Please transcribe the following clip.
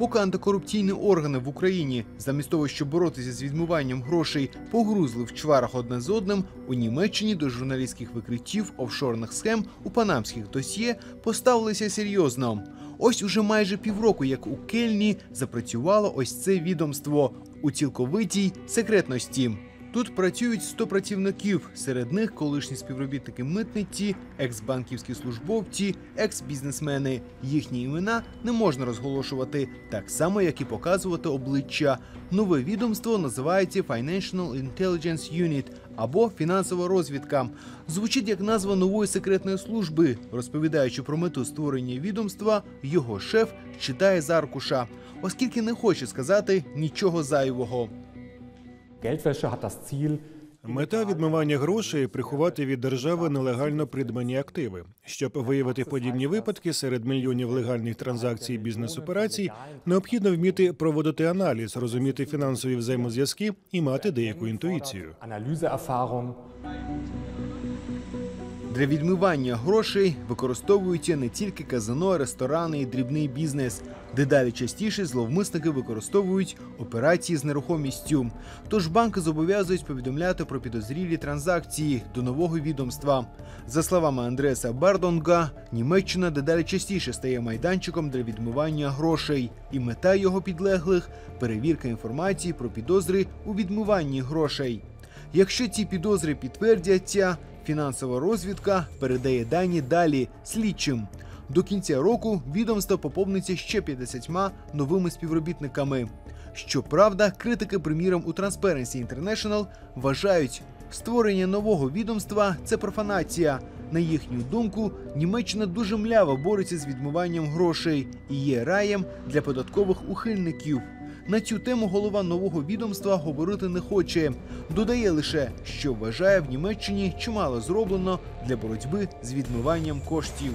Поки антикорупційні органи в Україні, замість того, щоб боротися з відмиванням грошей, погрузли в чварах одне з одним, у Німеччині до журналістських викриттів офшорних схем у панамських досьє поставилися серйозно. Ось уже майже півроку, як у Кельні запрацювало ось це відомство у цілковитій секретності. Тут працюють 100 працівників, серед них колишні співробітники митниці, екс-банківські службовці, екс-бізнесмени. Їхні імена не можна розголошувати, так само як і показувати обличчя. Нове відомство називається Financial Intelligence Unit або фінансова розвідка. Звучить як назва нової секретної служби. Розповідаючи про мету створення відомства, його шеф читає з аркуша, оскільки не хоче сказати нічого зайвого. Мета відмивання грошей приховати від держави нелегально придбані активи. Щоб виявити подібні випадки серед мільйонів легальних транзакцій бізнес-операцій, необхідно вміти проводити аналіз, розуміти фінансові взаємозв'язки і мати деяку інтуїцію. Для відмивання грошей використовуються не тільки казино, ресторани і дрібний бізнес. Дедалі частіше зловмисники використовують операції з нерухомістю. Тож банки зобов'язують повідомляти про підозрілі транзакції до нового відомства. За словами Андреса Бардонга, Німеччина дедалі частіше стає майданчиком для відмивання грошей, і мета його підлеглих перевірка інформації про підозри у відмиванні грошей. Якщо ці підозри підтвердяться, фінансова розвідка передає дані далі слідчим. До кінця року відомство поповниться ще 50 новими співробітниками. Щоправда, критики, приміром, у Transparency International вважають, створення нового відомства це профанація. На їхню думку, Німеччина дуже мляво бореться з відмиванням грошей і є раєм для податкових ухильників. На цю тему голова нового відомства говорити не хоче. Додає лише, що вважає в Німеччині чимало зроблено для боротьби з відмиванням коштів.